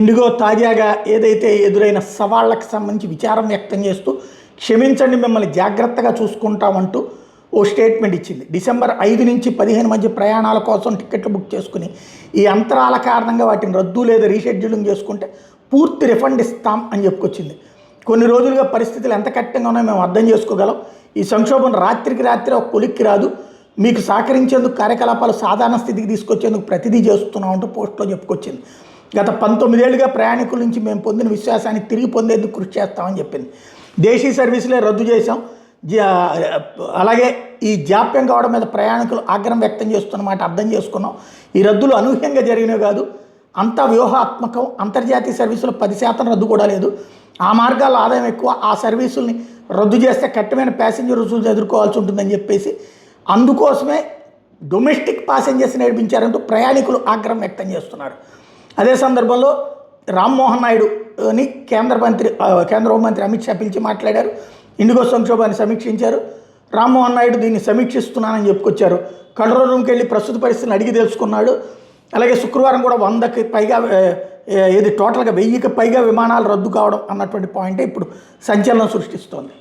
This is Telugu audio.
ఇండిగో తాజాగా ఏదైతే ఎదురైన సవాళ్ళకు సంబంధించి విచారం వ్యక్తం చేస్తూ క్షమించండి మిమ్మల్ని జాగ్రత్తగా చూసుకుంటామంటూ ఓ స్టేట్మెంట్ ఇచ్చింది. డిసెంబర్ ఐదు నుంచి పదిహేను మధ్య ప్రయాణాల కోసం టికెట్లు బుక్ చేసుకుని ఈ అంతరాల కారణంగా వాటిని రద్దు లేదా రీషెడ్యూలింగ్ చేసుకుంటే పూర్తి రిఫండ్ ఇస్తాం అని చెప్పుకొచ్చింది. కొన్ని రోజులుగా పరిస్థితులు ఎంత కఠినంగా ఉన్నాయో మేము అర్థం చేసుకోగలం. ఈ సంక్షోభం రాత్రికి రాత్రి ఒక కొలిక్కి రాదు. మీకు సహకరించేందుకు కార్యకలాపాలు సాధారణ స్థితికి తీసుకొచ్చేందుకు ప్రతిదీ చేస్తున్నాం అంటూ చెప్పుకొచ్చింది. గత పంతొమ్మిదేళ్ళుగా ప్రయాణికుల నుంచి మేము పొందిన విశ్వాసాన్ని తిరిగి పొందేందుకు కృషి చేస్తామని చెప్పింది. దేశీ సర్వీసులే రద్దు చేశాం. అలాగే ఈ జాప్యం కావడం మీద ప్రయాణికులు ఆగ్రహం వ్యక్తం చేస్తున్న మాట అర్థం చేసుకున్నాం. ఈ రద్దులు అనూహ్యంగా జరిగినవి కాదు అంత వ్యూహాత్మకం. అంతర్జాతీయ సర్వీసులు పది శాతం రద్దు కూడా లేదు. ఆ మార్గాల ఆదాయం ఎక్కువ. ఆ సర్వీసుల్ని రద్దు చేస్తే కట్టమైన ప్యాసింజర్ రుసులు ఎదుర్కోవాల్సి ఉంటుందని చెప్పేసి అందుకోసమే డొమెస్టిక్ ప్యాసింజర్స్ నేర్పించారంటూ ప్రయాణికులు ఆగ్రహం వ్యక్తం చేస్తున్నారు. అదే సందర్భంలో రామ్మోహన్ నాయుడుని కేంద్ర మంత్రి కేంద్ర హోంమంత్రి అమిత్ షా పిలిచి మాట్లాడారు. ఇండిగో సంక్షోభాన్ని సమీక్షించారు. రామ్మోహన్ నాయుడు దీన్ని సమీక్షిస్తున్నానని చెప్పుకొచ్చారు. కంట్రోల్ రూమ్కి వెళ్ళి ప్రస్తుత పరిస్థితిని అడిగి తెలుసుకున్నాడు. అలాగే శుక్రవారం కూడా వందకి పైగా ఇది టోటల్గా వెయ్యికి పైగా విమానాలు రద్దు కావడం అన్నటువంటి పాయింటే ఇప్పుడు సంచలనం సృష్టిస్తోంది.